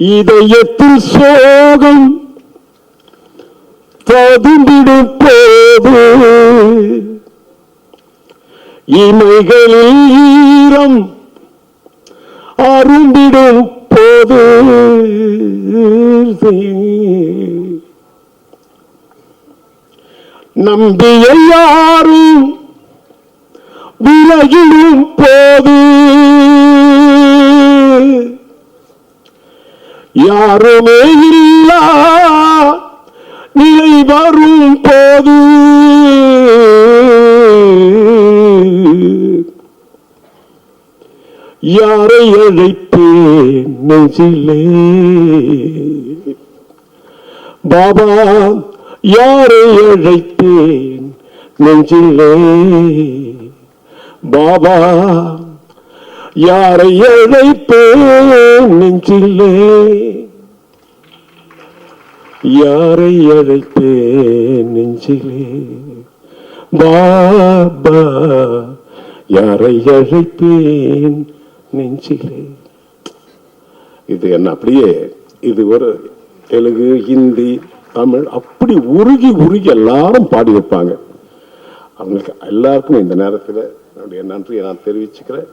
இதயத்தில் சோகம் பதிந்திடும் போது இமைகளில் ஈரம் அருந்திடும் போது நம்பிய யாரும் விலகிடும் போது யாருமே இல்லா. நிலை வரும் போது. யாரை அழைப்பேன் நெஞ்சிலே? பாபா யாரை அழைப்பேன் நெஞ்சிலே? பாபா யாரை அழைப்பேன் நெஞ்சிலே? யாரை அழைப்பேன் நெஞ்சிலே? பாபா யாரை அழைப்பேன் நெஞ்சிலே? இது என்ன அப்படியே இது ஒரு தெலுங்கு ஹிந்தி தமிழ் அப்படி உருகி உருகி எல்லாரும் பாடி வைப்பாங்க அவங்களுக்கு எல்லாருக்கும் இந்த நேரத்தில் என்னுடைய நன்றியை நான் தெரிவிச்சுக்கிறேன்.